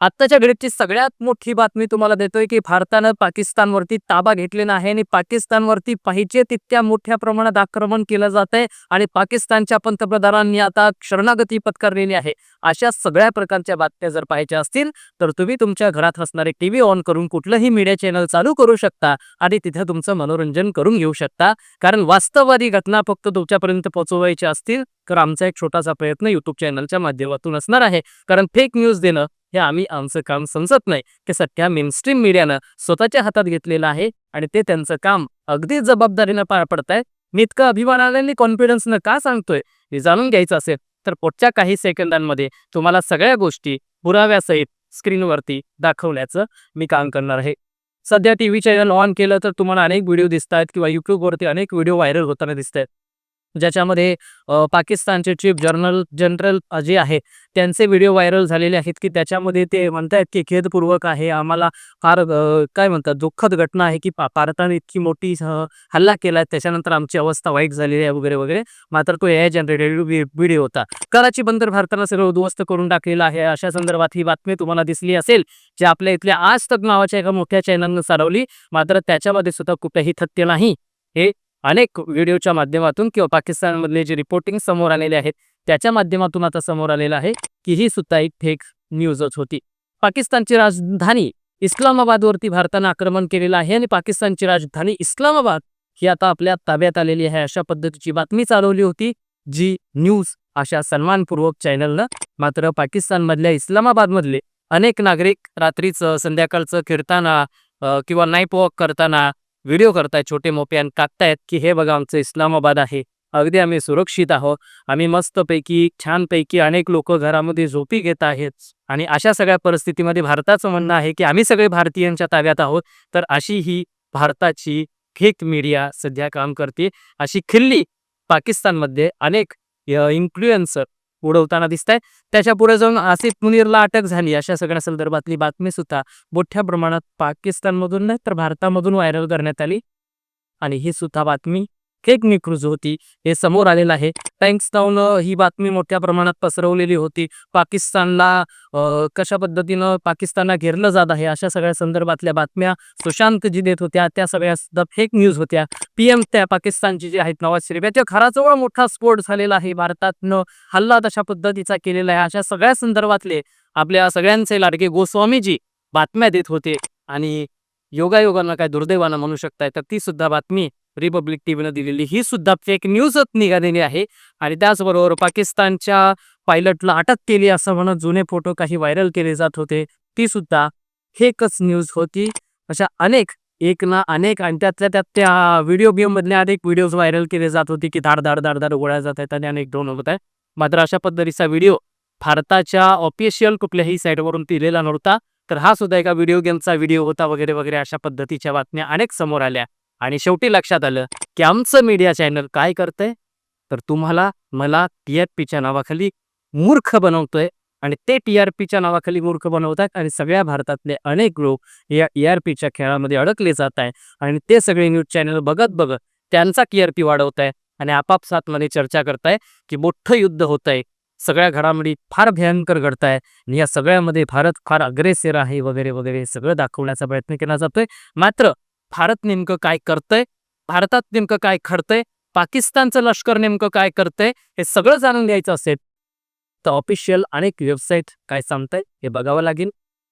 आत्ताच्या घडीची सगळ्यात मोठी बातमी तुम्हाला देतोय की भारतानं पाकिस्तानवरती ताबा घेतलेला आहे आणि पाकिस्तानवरती पाहिजे तितक्या मोठ्या प्रमाणात आक्रमण केलं जात आहे आणि पाकिस्तानच्या पंतप्रधानांनी आता शरणागती पत्करलेली आहे. अशा सगळ्या प्रकारच्या बातम्या जर पाहायच्या असतील तर तुम्ही तुमच्या घरात असणारे टीव्ही ऑन करून कुठलंही मीडिया चॅनल चालू करू शकता आणि तिथे तुमचं मनोरंजन करून घेऊ शकता. कारण वास्तववादी घटना फक्त तुमच्यापर्यंत पोहोचवायच्या असतील तर आमचा एक छोटासा प्रयत्न युट्यूब चॅनलच्या माध्यमातून असणार आहे. कारण फेक न्यूज देणं हे आम्ही आमचं काम समजत नाही. ते सध्या मेनस्ट्रीम मीडियानं स्वतःच्या हातात घेतलेलं आहे आणि ते त्यांचं काम अगदी जबाबदारीनं पार पडताय. मी इतकं अभिमानाने कॉन्फिडन्सनं का सांगतोय? हे जाणून घ्यायचं असेल तर पुढच्या काही सेकंदांमध्ये तुम्हाला सगळ्या गोष्टी पुराव्यासहित स्क्रीनवरती दाखवण्याचं मी काम करणार आहे. सध्या टी व्ही चॅनल ऑन केलं तर तुम्हाला अनेक व्हिडिओ दिसत आहेत किंवा यूट्यूबवरती अनेक व्हिडिओ व्हायरल होताना दिसत आहेत ज्याच्यामध्ये पाकिस्तानचे चीफ जर्नल जनरल जे आहे त्यांचे व्हिडिओ व्हायरल झालेले आहेत की त्याच्यामध्ये ते म्हणतायत की खेदपूर्वक आहे आम्हाला फार काय म्हणतात दुःखद घटना आहे की भारताने इतकी मोठी हल्ला केला त्याच्यानंतर आमची अवस्था वाईट झालेली आहे वगैरे वगैरे. मात्र तो ए जनरेटेड व्हिडिओ होता. कराची बंदर भारतानं सगळं उद्ध्वस्त करून टाकलेला आहे अशा संदर्भात ही बातमी तुम्हाला दिसली असेल जे आपल्या इथल्या आज तक नावाच्या एका मोठ्या चॅनलनं सारवली मात्र त्याच्यामध्ये सुद्धा कुठेही तथ्य नाही. हे अनेक व्हिडिओच्या माध्यमातून किंवा पाकिस्तानमधले जे रिपोर्टिंग समोर आलेले आहेत त्याच्या माध्यमातून आता समोर आलेलं आहे की ही सुद्धा एक फेक न्यूजच होती. पाकिस्तानची राजधानी इस्लामाबादवरती भारतानं आक्रमण केलेलं आहे आणि पाकिस्तानची राजधानी इस्लामाबाद ही आता आपल्या ताब्यात आलेली आहे अशा पद्धतीची बातमी चालवली होती जी न्यूज अशा सन्मानपूर्वक चॅनलनं मात्र पाकिस्तानमधल्या इस्लामाबादमधले अनेक नागरिक रात्रीचं संध्याकाळचं फिरताना किंवा नाईप वॉक करताना व्हिडिओ करतायत छोटे मोठे आणि टाकतायत की हे बघा आमचं इस्लामाबाद आहे. अगदी आम्ही सुरक्षित आहोत. आम्ही मस्तपैकी छानपैकी अनेक लोक घरामध्ये झोपी घेत आहेत. आणि अशा सगळ्या परिस्थितीमध्ये भारताचं म्हणणं आहे की आम्ही सगळे भारतीयांच्या ताब्यात आहोत. तर अशी ही भारताची फेक मीडिया सध्या काम करते. अशी खिल्ली पाकिस्तानमध्ये अनेक इन्फ्लुएन्सर उडवताना दिसत त्याच्या पुढे जाऊन आसिफ मुनीरला अटक झाली. अशा सगळ्या संदर्भातली बातमी सुद्धा मोठ्या प्रमाणात पाकिस्तानमधून नाही तर भारतामधून व्हायरल करण्यात आली. आणि ही सुद्धा बातमी फेक न्यूज होती. हे समोर आलेलं आहे. थँक्स डाऊन ही बातमी मोठ्या प्रमाणात पसरवलेली होती. पाकिस्तानला कशा पद्धतीनं पाकिस्तानला घेरलं जात आहे अशा सगळ्या संदर्भातल्या बातम्या सुशांतजी देत होत्या त्या सगळ्या सुद्धा फेक न्यूज होत्या. पीएम त्या पाकिस्तानची जी आहेत नवाज शरीफ याच्या घराजवळ मोठा स्फोट झालेला आहे. भारतातनं हल्ला तशा पद्धतीचा केलेला आहे. अशा सगळ्या संदर्भातले आपल्या सगळ्यांचे लाडके गोस्वामीजी बातम्या देत होते. आणि योगायोगानं काय दुर्दैवानं म्हणू शकताय तर ती सुद्धा बातमी रिपब्लिक टीव्हीनं दिलेली. ही सुद्धा फेक न्यूजच निघालेली आहे. आणि त्याचबरोबर पाकिस्तानच्या पायलटला अटक केली असं म्हणत जुने फोटो काही व्हायरल केले जात होते ती सुद्धा फेकच न्यूज होती. अशा अनेक एक ना अनेक आणि त्यातल्या त्यात त्या व्हिडिओ गेममधल्या अनेक व्हिडिओज व्हायरल केले जात होते की धाड धाड धाड धाड गोळ्या जात आहेत आणि अनेक ड्रोन होत आहे मात्र अशा पद्धतीचा व्हिडिओ भारताच्या ऑफिशियल कुठल्याही साईटवरून दिलेला नव्हता. तर हा सुद्धा एका व्हिडिओ गेमचा व्हिडिओ होता वगैरे वगैरे अशा पद्धतीच्या बातम्या अनेक समोर आल्या. आणि शेवटी लक्षात आलं की आमचं मीडिया चॅनल काय करतंय? तर तुम्हाला मला टी आर पीच्या नावाखाली मूर्ख बनवतोय आणि ते टी आर पीच्या नावाखाली मूर्ख बनवतात आणि सगळ्या भारतातले अनेक लोक या टी आर पीच्या खेळामध्ये अडकले जात आहे आणि ते सगळे न्यूज चॅनल बघत बघत त्यांचा टी आर पी वाढवत आहे आणि आपापसातमध्ये चर्चा करताय की मोठं युद्ध होत आहे सगळ्या घडामोडी फार भयंकर घडत आहे आणि या सगळ्यामध्ये भारत फार अग्रेसर आहे वगैरे वगैरे सगळं दाखवण्याचा प्रयत्न केला जातोय. मात्र भारत नेमकं काय करतंय? भारतात नेमकं काय खडतंय पाकिस्तानचं लष्कर नेमकं काय करतंय? हे सगळं जाणून घ्यायचं असेल तर ऑफिशियल अनेक वेबसाईट काय सांगताय हे बघावं लागेल.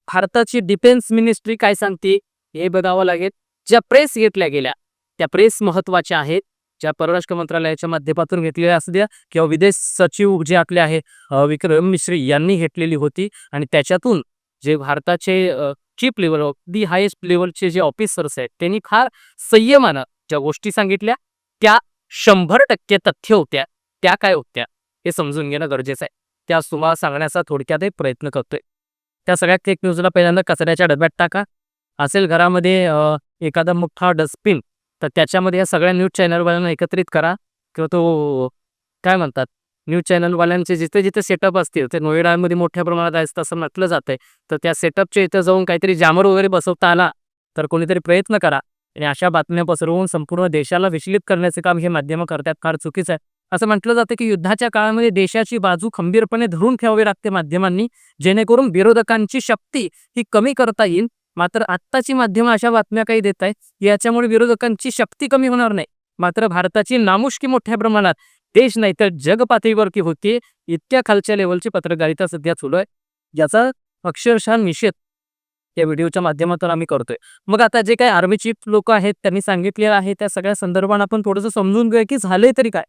भारताची डिफेन्स मिनिस्ट्री काय सांगते हे बघावं लागेल. ज्या प्रेस घेतल्या गेल्या त्या प्रेस महत्त्वाच्या आहेत. ज्या परराष्ट्र मंत्रालयाच्या माध्यमातून घेतलेल्या असू द्या किंवा विदेश सचिव जे आपले आहे विक्रम मिश्री यांनी घेतलेली होती. आणि त्याच्यातून जे भारताचे चीफ लेवल दी हायेस्ट लेवलचे जे ऑफिसर्स आहेत त्यांनी फार संयमानं ज्या गोष्टी सांगितल्या त्या शंभर टक्के तथ्य होत्या. त्या काय होत्या हे समजून घेणं गरजेचं आहे. त्या तुम्हाला सांगण्याचा थोडक्यात प्रयत्न करतोय. त्या सगळ्या फेक न्यूजला पहिल्यांदा कचऱ्याच्या डब्यात टाका. असेल घरामध्ये एखादा मोठा डस्टबिन तर त्याच्यामध्ये या सगळ्या न्यूज चॅनलवाल्यांना एकत्रित करा किंवा तो काय म्हणतात न्यूज चॅनलवाल्यांचे जिथे जिथे सेटअप असतील ते नोएडामध्ये मोठ्या प्रमाणात आहे असं म्हटलं जातंय. तर त्या सेटअपच्या इथं जाऊन काहीतरी जामर वगैरे बसवता आला तर कोणीतरी प्रयत्न करा. आणि अशा बातम्या पसरवून संपूर्ण देशाला विचलित करण्याचे काम हे माध्यमं करतात फार चुकीचं आहे. असं म्हटलं जातं की युद्धाच्या काळामध्ये देशाची बाजू खंबीरपणे धरून ठेवावी लागते माध्यमांनी जेणेकरून विरोधकांची शक्ती ही कमी करता येईल मात्र आत्ताची माध्यमं अशा बातम्या काही देत आहेत याच्यामुळे विरोधकांची शक्ती कमी होणार नाही. मात्र भारताची नामुष्की मोठ्या प्रमाणात देश नाही तर जग पातळीवरती होती. इतक्या खालच्या लेवलची पत्रकारिता सध्या सुरू आहे ज्याचा अक्षरशः निषेध या व्हिडिओच्या माध्यमातून आम्ही करतोय. मग आता जे काही आर्मी चीफ लोक आहेत त्यांनी सांगितलेलं आहे त्या सगळ्या संदर्भात आपण थोडंसं समजून घेऊया की झालंय तरी काय?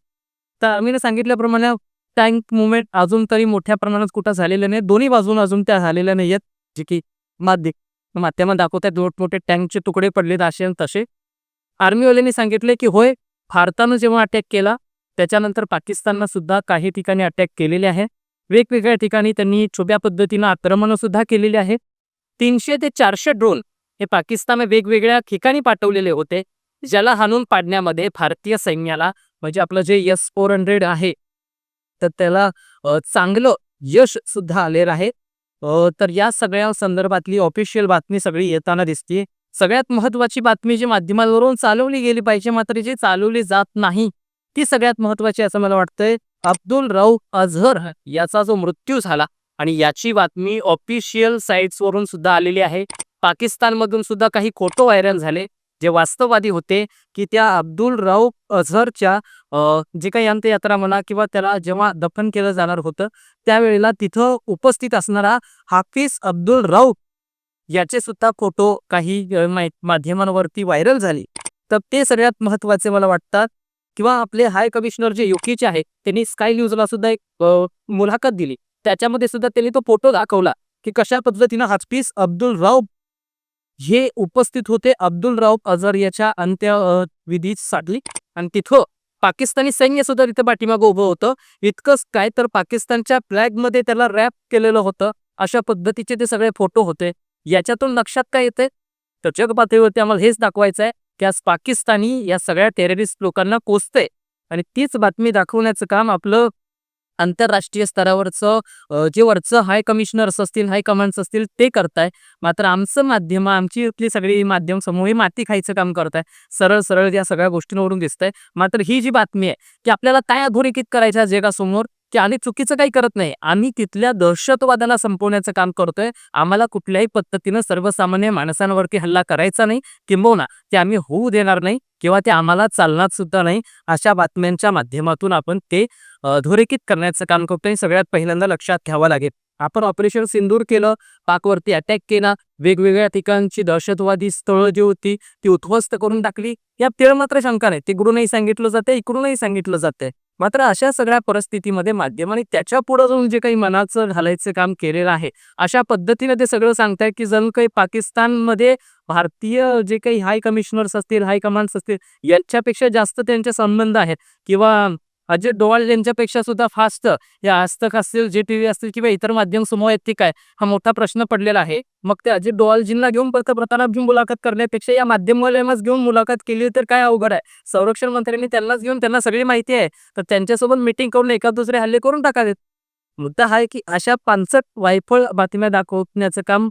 तर आर्मीने सांगितल्याप्रमाणे टँक मुवमेंट अजून तरी मोठ्या प्रमाणात कुठं झालेलं नाही दोन्ही बाजून अजून त्या झालेल्या नाही आहेत जे की माध्यम माध्यमात दाखवतात मोठमोठे टँकचे तुकडे पडलेत असे आणि तसे. आर्मीवाल्यांनी सांगितले की होय भारतानं जेव्हा अटॅक केला त्याच्यानंतर पाकिस्ताननं सुद्धा काही ठिकाणी अटॅक केलेले आहे. वेगवेगळ्या ठिकाणी त्यांनी छुप्या पद्धतीनं आक्रमणं सुद्धा केलेली आहे. तीनशे ते चारशे ड्रोन हे पाकिस्तान वेगवेगळ्या ठिकाणी पाठवलेले होते ज्याला हाणून पाडण्यामध्ये भारतीय सैन्याला म्हणजे आपलं जे यस फोर हंड्रेड आहे तर त्याला चांगलं यश सुद्धा आलेलं आहे. तर या सगळ्या संदर्भातली ऑफिशियल बातमी सगळी येताना दिसते. सगळ्यात महत्वाची बातमी जी माध्यमांवरून चालवली गेली पाहिजे मात्र जी चालवली जात नाही ती सगळ्यात महत्वाची असं मला वाटतंय. अब्दुल राऊ अझहर याचा जो मृत्यू झाला आणि याची बातमी ऑफिशियल साईट्सवरून सुद्धा आलेली आहे. पाकिस्तानमधून सुद्धा काही फोटो व्हायरल झाले. जे वास्तववादी होते की त्या अब्दुल राऊ अझरच्या जे काही अंत्ययात्रा म्हणा किंवा त्याला जेव्हा दफन केलं जाणार होतं त्यावेळेला तिथं उपस्थित असणारा हाफिज अब्दुल राऊफ याचे सुद्धा फोटो काही माध्यमांवरती व्हायरल झाले. तर ते सगळ्यात महत्त्वाचे मला वाटतात. किंवा आपले हाय कमिशनर जे युकीचे आहेत त्यांनी स्काय न्यूजला सुद्धा एक मुलाखत दिली. त्याच्यामध्ये सुद्धा त्यांनी तो फोटो दाखवला की कशा पद्धतीनं हाफिज अब्दुल राऊफ हे उपस्थित होते अब्दुल राऊफ अझर याच्या अंत्य आणि तिथं पाकिस्तानी सैन्य सुद्धा तिथं पाठीमागं उभं होतं. इतकंच काय तर पाकिस्तानच्या फ्लॅगमध्ये त्याला रॅप केलेलं होतं. अशा पद्धतीचे ते सगळे फोटो होते. याच्यातून लक्षात काय येते तर जगपातळीवरती आम्हाला हेच दाखवायचं आहे की आज पाकिस्तानी या सगळ्या टेररिस्ट लोकांना कोसते आणि तीच बातमी दाखवण्याचं काम आपलं आंतरराष्ट्रीय स्तरावरचं जे वरचं हाय कमिशनर्स असतील हाय कमांड्स असतील ते करताय. मात्र आमचं माध्यम आमची इथली सगळी माध्यम समूह हे माती खायचं काम करताय. सरळ सरळ या सगळ्या गोष्टींवरून दिसतंय. मात्र ही जी बातमी आहे की आपल्याला काय अधोरेखित करायचं जगासमोर की आम्ही चुकीचं काही करत नाही. आम्ही तिथल्या दहशतवादाला संपवण्याचं काम करतोय. आम्हाला कुठल्याही पद्धतीनं सर्वसामान्य माणसांवरती हल्ला करायचा नाही. किंबहुना ते आम्ही होऊ देणार नाही किंवा ते आम्हाला चालणार सुद्धा नाही अशा बातम्यांच्या माध्यमातून आपण ते अधोरेखित करण्याचं काम करतोय. सगळ्यात पहिल्यांदा लक्षात घ्यावं लागेल. आपण ऑपरेशन सिंदूर केलं पाकवरती अटॅक केला वेगवेगळ्या ठिकाणची दहशतवादी स्थळं जी होती ती उद्ध्वस्त करून टाकली. या तेळ मात्र शंका नाही. तिकडूनही सांगितलं जाते इकडूनही सांगितलं जाते मात्र अशा सगळ्या परिस्थितीमध्ये माध्यमांनी त्याच्या पुढे जाऊन जे काही मनाचं घालायचं काम केलेलं आहे अशा पद्धतीने ते सगळं सांगताय की जणू काही पाकिस्तानमध्ये भारतीय जे काही हाय कमिशनर्स असतील हाय कमांड्स असतील यांच्यापेक्षा जास्त त्यांचे संबंध आहेत किंवा अजय डोवाल यांच्यापेक्षा सुद्धा फास्ट या आजतक असतील जे टी व्ही असतील किंवा इतर माध्यम समूह आहेत ते काय हा मोठा प्रश्न पडलेला आहे. मग ते अजित डोवालजींना घेऊन पंतप्रधानांना घेऊन मुलाखत करण्यापेक्षा या माध्यमवाल्यांनाच घेऊन मुलाखत केली तर काय अवघड आहे? संरक्षण मंत्र्यांनी त्यांनाच घेऊन त्यांना सगळी माहिती आहे तर त्यांच्यासोबत मिटिंग करून एका दुसरे हल्ले करून टाकावेत. मुद्दा हा आहे की अशा पानसट वायफळ बातम्या दाखवण्याचं काम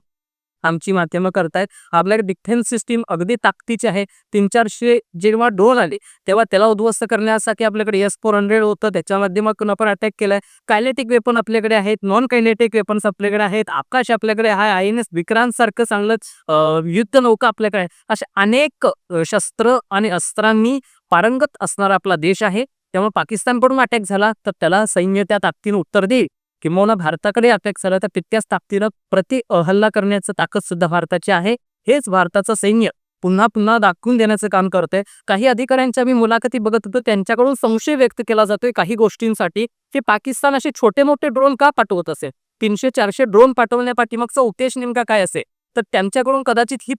आमची माध्यमं करतायत. आपल्याकडे डिफेन्स सिस्टीम अगदी ताकदीची आहे. तीन चारशे जेव्हा ड्रोन आले तेव्हा त्याला उद्ध्वस्त करण्यासाठी आपल्याकडे एस फोर हंड्रेड होतं. त्याच्या माध्यमातून आपण अटॅक केलाय. कायनेटिक वेपन आपल्याकडे आहेत. नॉन कायनेटिक वेपन्स आपल्याकडे आहेत. आकाश आपल्याकडे आहे. आय एन एस विक्रांत सारखं चांगलं युद्ध नौका आपल्याकडे आहे. अशा अनेक शस्त्र आणि अस्त्रांनी पारंगत असणारा आपला देश आहे. त्यामुळे पाकिस्तानकडून अटॅक झाला तर त्याला सैन्य त्या ताकदीनं उत्तर देईल. किंबहुना भारताकडे अटॅक झाला तर तितक्याच ताकदीनं प्रति हल्ला करण्याचं ताकद सुद्धा भारताची आहे. हेच भारताचं सैन्य पुन्हा पुन्हा दाखवून देण्याचं काम करतंय. काही अधिकाऱ्यांच्या मी मुलाखती बघत होतो. त्यांच्याकडून संशय व्यक्त केला जातोय काही गोष्टींसाठी की पाकिस्तान असे छोटे मोठे ड्रोन का पाठवत असेल? तीनशे चारशे ड्रोन पाठवण्यापाठीमागचा उद्देश नेमका काय असेल? तर त्यांच्याकडून कदाचित ही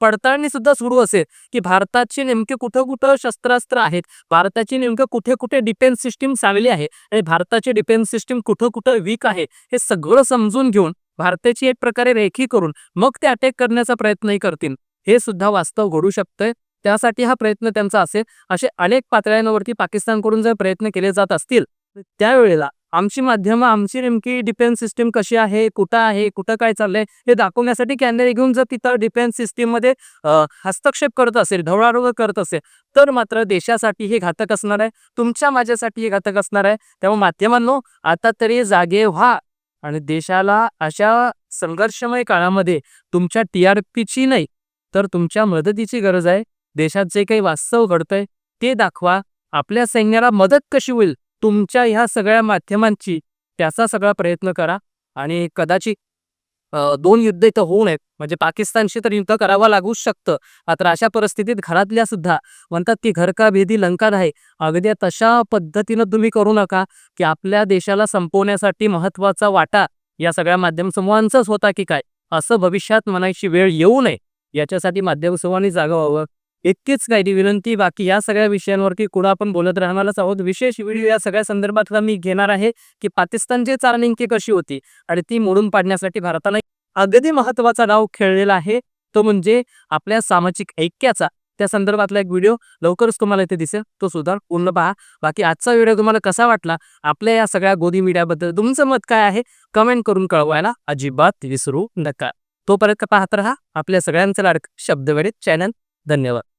पडताळणी सुद्धा सुरू असेल की भारताचे नेमके कुठं कुठं शस्त्रास्त्र आहेत भारताची नेमकं कुठे कुठे डिफेन्स सिस्टीम चांगली आहे आणि भारताची डिफेन्स सिस्टीम कुठं कुठं वीक आहे हे सगळं समजून घेऊन भारताची एक प्रकारे रेखी करून मग ते अटॅक करण्याचा प्रयत्नही करतील. हे सुद्धा वास्तव घडू शकतंय. त्यासाठी हा प्रयत्न त्यांचा असेल. असे अनेक पातळ्यांवरती पाकिस्तानकडून जर प्रयत्न केले जात असतील त्यावेळेला आमची माध्यमं आमची नेमकी डिफेन्स सिस्टीम कशी आहे कुठं आहे कुठं काय चाललंय हे दाखवण्यासाठी कॅमेरे घेऊन जर तिथं डिफेन्स सिस्टीममध्ये हस्तक्षेप करत असेल ढवळाढवळ करत असेल तर मात्र देशासाठी हे घातक असणार आहे तुमच्या माझ्यासाठी हे घातक असणार आहे. त्यामुळे माध्यमांनो आता तरी जागे व्हा आणि देशाला अशा संघर्षमय काळामध्ये तुमच्या टी आर पीची नाही तर तुमच्या मदतीची गरज आहे. देशात जे काही वास्तव घडतंय ते दाखवा. आपल्या सैन्याला मदत कशी होईल तुमच्या ह्या सगळ्या माध्यमांची त्याचा सगळा प्रयत्न करा आणि कदाचित दोन युद्ध इथं होऊ नयेत. म्हणजे पाकिस्तानशी तर युद्ध करावं लागूच शकतं. मात्र अशा परिस्थितीत घरातल्या सुद्धा म्हणतात की घर का भेदी लंका आहे अगदी तशा पद्धतीनं तुम्ही करू नका की आपल्या देशाला संपवण्यासाठी महत्त्वाचा वाटा या सगळ्या माध्यम समूहांचाच होता की काय? असं भविष्यात म्हणायची वेळ येऊ नये. याच्यासाठी माध्यम समूहांनी जागा व्हावं. इतकीच काही विनंती बाकी या सगळ्या विषयांवरती कुठं आपण बोलत राहणारच आहोत. विशेष व्हिडिओ या सगळ्या संदर्भातला मी घेणार आहे की पाकिस्तानची चालनेमकी कशी होती आणि ती मोडून पाडण्यासाठी भारताने अगदी महत्त्वाचा डाव खेळलेला आहे. तो म्हणजे आपल्या सामाजिक ऐक्याचा. त्या संदर्भातला एक व्हिडिओ लवकरच तुम्हाला इथे दिसेल. तो सुद्धा पूर्ण पहा. बाकी आजचा व्हिडिओ तुम्हाला कसा वाटला? आपल्या या सगळ्या गोदी मीडियाबद्दल तुमचं मत काय आहे? कमेंट करून कळवायला अजिबात विसरू नका. तोपर्यंत पाहत राहा आपल्या सगळ्यांचं लाडक शब्दवेळेत चॅनल. धन्यवाद.